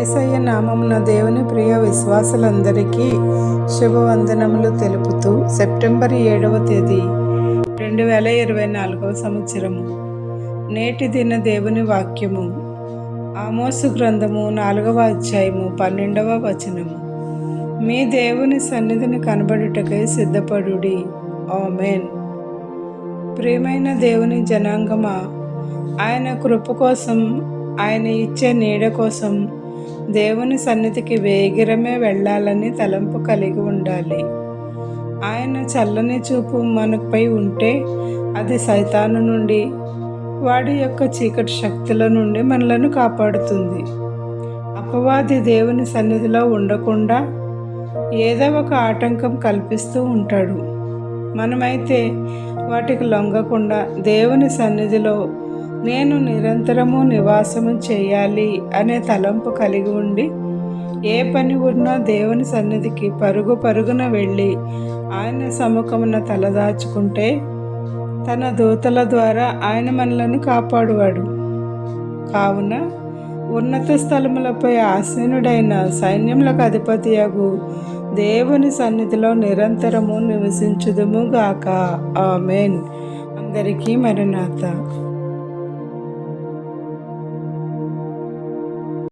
ఏసయ్య నామమున దేవుని ప్రియ విశ్వాసులందరికీ శుభవందనములు తెలుపుతూ సెప్టెంబర్ ఏడవ తేదీ రెండు వేల ఇరవై నాలుగవ సంవత్సరము. నేటి దిన దేవుని వాక్యము ఆమోసు గ్రంథము నాలుగవ అధ్యాయము పన్నెండవ వచనము. మీ దేవుని సన్నిధిని కనబడుటకై సిద్ధపడుడి. ఆమెన్. ప్రియమైన దేవుని జనాంగమా ఆయన కృప కోసం ఆయన ఇచ్చే నీడ కోసం దేవుని సన్నిధికి వేగిరమే వెళ్ళాలని తలంపు కలిగి ఉండాలి. ఆయన చల్లని చూపు మనపై ఉంటే అది సైతాను నుండి వాడి యొక్క చీకటి శక్తుల నుండి మనలను కాపాడుతుంది. అపవాది దేవుని సన్నిధిలో ఉండకుండా ఏదో ఒక ఆటంకం కల్పిస్తూ ఉంటాడు. మనమైతే వాటికి లొంగకుండా దేవుని సన్నిధిలో నేను నిరంతరము నివాసము చేయాలి అనే తలంపు కలిగి ఉండి ఏ పని ఉన్నా దేవుని సన్నిధికి పరుగు పరుగున వెళ్ళి ఆయన సముఖమున తలదాచుకుంటే తన దూతల ద్వారా ఆయన మనలను కాపాడువాడు. కావున ఉన్నత స్థలములపై ఆసీనుడైన సైన్యములకు అధిపతియగు దేవుని సన్నిధిలో నిరంతరము నివసించుదుము గాక. ఆమెన్. అందరికీ మరణాత